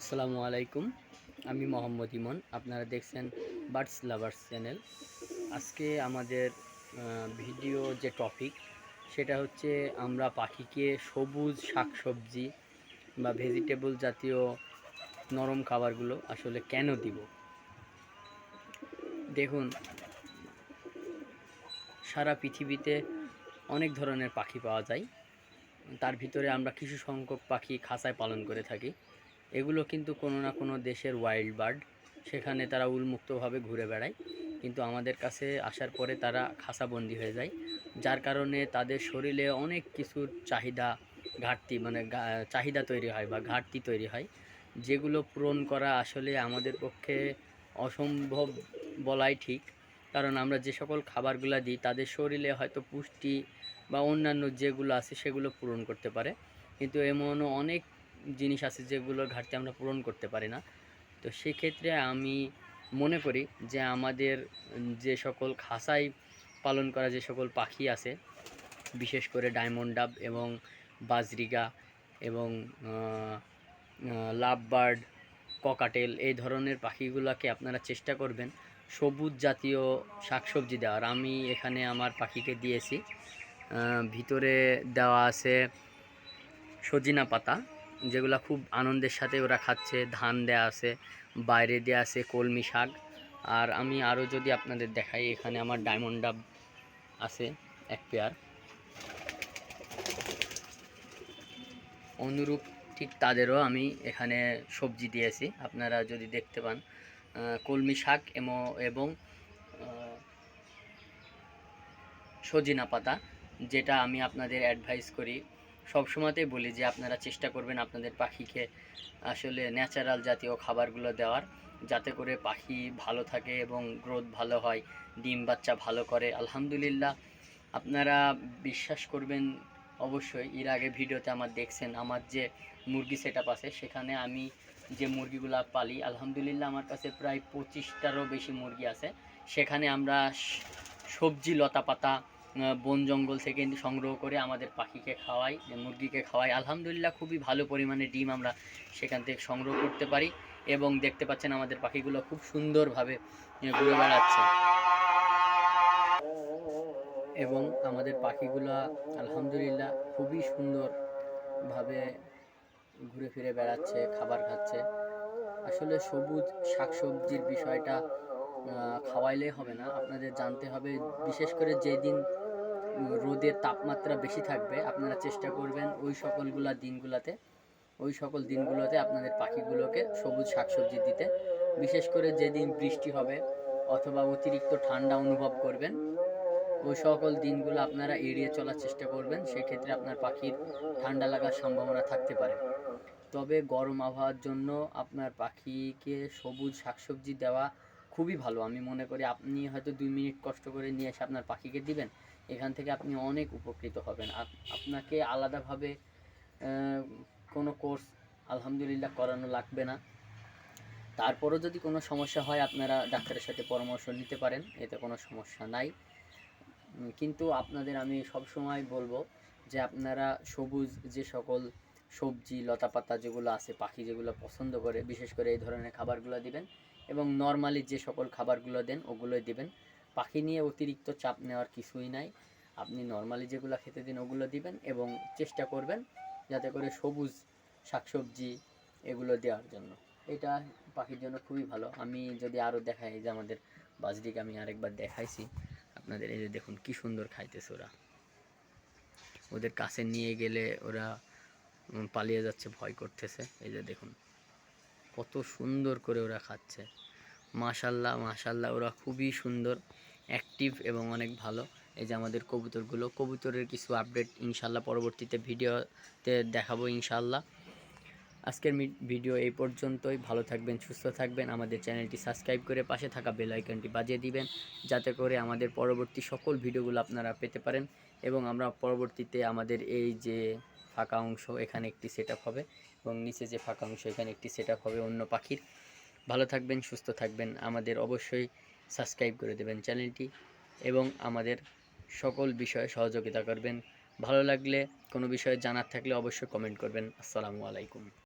আসসালামু আলাইকুম। আমি মোহাম্মদ ইমন। আপনারা দেখছেন বার্ডস লাভার্স চ্যানেল। আজকে আমাদের ভিডিও যে টপিক, সেটা হচ্ছে আমরা পাখিকে সবুজ শাকসবজি বা ভেজিটেবল জাতীয় নরম খাবারগুলো আসলে কেন দিব? দেখুন, সারা পৃথিবীতে অনেক ধরনের পাখি পাওয়া যায়। তার ভিতরে আমরা কিছু সংখ্যক পাখি খাঁচায় পালন করে থাকি। এগুলো কিন্তু কোনো না কোনো দেশের ওয়াইল্ড বার্ড সেখানে তারা উন্মুক্তভাবে ঘুরে বেড়ায়। কিন্তু আমাদের কাছে আসার পরে তারা খাসাবন্দি হয়ে যায়। যার কারণে তাদের শরীরে অনেক কিছুর চাহিদা ঘাটতি মানে চাহিদা তৈরি হয় বা ঘাটতি তৈরি হয়। যেগুলো পূরণ করা আসলে আমাদের পক্ষে অসম্ভব বলাই ঠিক। কারণ আমরা যে সকল খাবারগুলো দিই, তাদের শরীরে হয়তো পুষ্টি বা অন্যান্য যেগুলো আছে, সেগুলো পূরণ করতে পারে। কিন্তু এমনও অনেক জিনিস আছে যেগুলোর ঘাটতি আমরা পূরণ করতে পারি না। তো সেক্ষেত্রে আমি মনে করি যে আমাদের যে সকল খাঁচাই পালন করা যে সকল পাখি আছে, বিশেষ করে ডায়মন্ড ডাব এবং বাজরিগা এবং লাভ বার্ড ককাটেল এই ধরনের পাখিগুলোকে আপনারা চেষ্টা করবেন সবুজ জাতীয় শাকসবজি দেওয়ার। আমি এখানে আমার পাখিকে দিয়েছি। ভিতরে দেওয়া আছে সজিনা পাতা যেগুলো খুব আনন্দের সাথে ওরা খাচ্ছে, ধান দেয়া আছে, বাইরে দেয়া আছে কলমি শাক। আর আমি আরও যদি আপনাদের দেখাই, এখানে আমার ডায়মন্ড ডাব আছে, এক পেয়ার অনুরূপ ঠিক তাদেরও আমি এখানে সবজি দিয়েছি, আপনারা যদি দেখতে পান। কলমি শাক এবং সজিনা পাতা, যেটা আমি আপনাদের অ্যাডভাইস করি সবসময়তেই বলি যে আপনারা চেষ্টা করবেন আপনাদের পাখিকে আসলে ন্যাচারাল জাতীয় খাবারগুলো দেওয়ার, যাতে করে পাখি ভালো থাকে এবং গ্রোথ ভালো হয়, ডিম বাচ্চা ভালো করে। আলহামদুলিল্লাহ, আপনারা বিশ্বাস করবেন অবশ্যই, এর আগে ভিডিওতে আমার দেখছেন, আমার যে মুরগি সেট আছে, সেখানে আমি যে মুরগিগুলো পালি, আলহামদুলিল্লাহ আমার কাছে প্রায় পঁচিশটারও বেশি মুরগি আছে। সেখানে আমরা সবজি লতা পাতা বন জঙ্গল থেকে সংগ্রহ করে আমাদের পাখিকে খাওয়াই মুরগিকে খাওয়াই। আলহামদুলিল্লাহ খুবই ভালো পরিমাণে ডিম আমরা সেখান থেকে সংগ্রহ করতে পারি এবং দেখতে পাচ্ছেন আমাদের পাখিগুলো খুব সুন্দরভাবে ঘুরে বেড়াচ্ছে। এবং আমাদের পাখিগুলো আলহামদুলিল্লাহ খুবই সুন্দরভাবে ঘুরে ফিরে বেড়াচ্ছে, খাবার খাচ্ছে। আসলে সবুজ শাকসবজির বিষয়টা খাওয়াইলে হবে না। আপনাদের জানতে হবে, বিশেষ করে যেদিন রোদের তাপমাত্রা বেশি থাকবে, আপনারা চেষ্টা করবেন ওই সকলগুলা দিনগুলোতে, ওই সকল দিনগুলোতে আপনাদের পাখিগুলোকে সবুজ শাকসবজি দিতে। বিশেষ করে যেদিন বৃষ্টি হবে অথবা অতিরিক্ত ঠান্ডা অনুভব করবেন, ওই সকল দিনগুলো আপনারা এড়িয়ে চলার চেষ্টা করবেন, সেক্ষেত্রে আপনার পাখির ঠান্ডা লাগার সম্ভাবনা থাকতে পারে। তবে গরম আবহাওয়ার জন্য আপনার পাখিকে সবুজ শাকসবজি দেওয়া খুবই ভালো। আমি মনে করি আপনি হয়তো দুই মিনিট কষ্ট করে নিয়ে এসে আপনার পাখিকে দিবেন এখান থেকে আপনি অনেক উপকৃত হবেন। আপ- আপনাকে আলাদাভাবে কোনো কোর্স আলহামদুলিল্লাহ করানো লাগবে না। তারপরও যদি কোনো সমস্যা হয়, আপনারা ডাক্তারের সাথে পরামর্শ নিতে পারেন, এতে কোনো সমস্যা নাই। কিন্তু আপনাদের আমি সব সময় বলব যে, আপনারা সবুজ যে সকল সবজি, লতাপাতা যেগুলো আছে, পাখি যেগুলো পছন্দ করে, বিশেষ করে এই ধরনের খাবারগুলো দিবেন এবং নর্মালি যে সকল খাবারগুলো দেন, ওগুলোই দিবেন। পাখি নিয়ে অতিরিক্ত চাপ নেওয়ার কিছুই নাই। আপনি নর্মালি যেগুলো খেতে দিন ওগুলো দিবেন এবং চেষ্টা করবেন যাতে করে সবুজ শাকসবজি এগুলো দেওয়ার জন্য। এটা পাখির জন্য খুবই ভালো। আমি যদি আরও দেখাই যে আমাদের বাজরিকে আমি আরেকবার দেখাইছি। আপনাদের এই যে দেখুন কি সুন্দর খাইতেছে ওরা। ওদের কাছে নিয়ে গেলে ওরা পালিয়ে যাচ্ছে, ভয় করতেছে। এই যে দেখুন কত সুন্দর করে ওরা খাচ্ছে। মাশাল্লাহ মাশাল্লাহ, ওরা খুবই সুন্দর। অ্যাক্টিভ এবং অনেক ভালো। এই যে আমাদের কবুতরগুলো, কবুতরের কিছু আপডেট ইনশাল্লাহ পরবর্তীতে ভিডিওতে দেখাবো ইনশাল্লাহ। আজকের ভিডিও এই পর্যন্তই। ভালো থাকবেন, সুস্থ থাকবেন। আমাদের চ্যানেলটি সাবস্ক্রাইব করে পাশে থাকা বেল আইকনটি বাজিয়ে দিবেন, যাতে করে আমাদের পরবর্তী সকল ভিডিওগুলো আপনারা পেতে পারেন এবং আমরা পরবর্তীতে আমাদের এই যে ফাঁকা অংশ এখানে একটি সেট হবে এবং নিচে যে ফাঁকা অংশ এখানে একটি সেট হবে অন্য পাখির। ভালো থাকবেন, সুস্থ থাকবেন। আমাদের অবশ্যই সাবস্ক্রাইব করে দেবেন চ্যানেলটি এবং আমাদের সকল বিষয়ে সহযোগিতা করবেন। ভালো লাগলে, কোনো বিষয়ে জানার থাকলে অবশ্যই কমেন্ট করবেন। আসসালামু আলাইকুম।